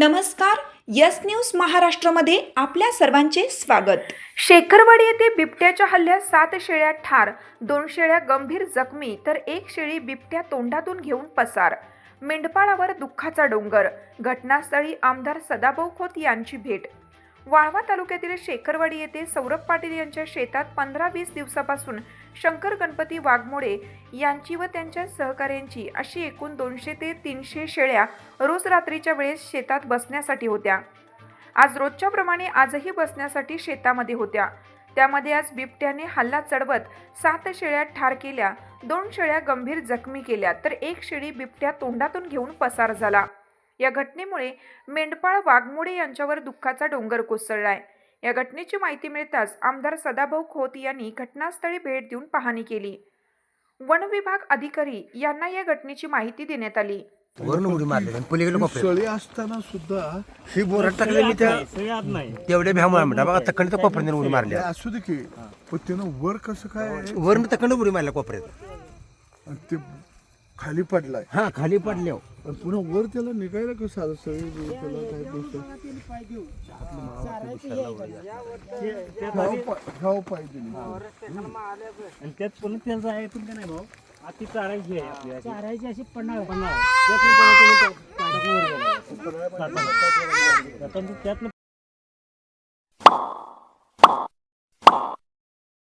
नमस्कार yes news महाराष्ट्रामध्ये आपल्या सर्वांचे स्वागत. शेखरवाडी येथे बिबट्याच्या हल्ल्यात सात शेळ्या ठार दोन शेळ्या गंभीर जखमी तर एक शेळी बिबट्या तोंडातून घेऊन पसार. मेंढपाळावर दुःखाचा डोंगर घटनास्थळी आमदार सदाभाऊ खोत यांची भेट. वाळवा तालुक्यातील शेखरवाडी येथे सौरभ पाटील यांच्या शेतात पंधरा वीस दिवसापासून शंकर गणपती वाघमोडे यांची व त्यांच्या सहकाऱ्यांची अशी एकूण दोनशे ते तीनशे शेळ्या रोज रात्रीच्या वेळेस शेतात बसण्यासाठी होत्या. आज रोजच्या प्रमाणे आजही बसण्यासाठी शेतामध्ये होत्या. त्यामध्ये आज बिबट्याने हल्ला चढवत सात शेळ्या ठार केल्या दोन शेळ्या गंभीर जखमी केल्या तर एक शेळी बिबट्या तोंडातून घेऊन पसार झाला. या घटनेमुळे मेंढपाळ वाघमोडे यांच्यावर दुःखाचा डोंगर कोसळलाय. या घटनेची माहिती मिळताच आमदार सदाभाऊ खोत यांनी घटनास्थळी भेट देऊन पाहणी केली. वन विभाग अधिकारी यांना या घटनेची माहिती देण्यात आली. वरून उडी मारली आणि पलीकडे कोपऱ्यात सळी असताना सुद्धा ही बोरात टाकले मी त्या तेवढ्या बघा तर कोपऱ्यात उडी मारली. हे असू दे की पण त्यानं वर कसं काय वरून तकडे उडी मारल्या कोपऱ्यात. आणि ते खाली पडलाय. हा खाली पडल्या आणि पुन्हा वर त्याला निघायला कसं आलं? सळी बिळी त्याला काय घ्याव पाहिजे आणि त्यात पुन्हा त्याचं आहे पण का नाही भाऊ? आती चारायची आहे आपली अशी. चारायची अशी पन्हाळा. त्यातनं तो. जाताना त्यातनं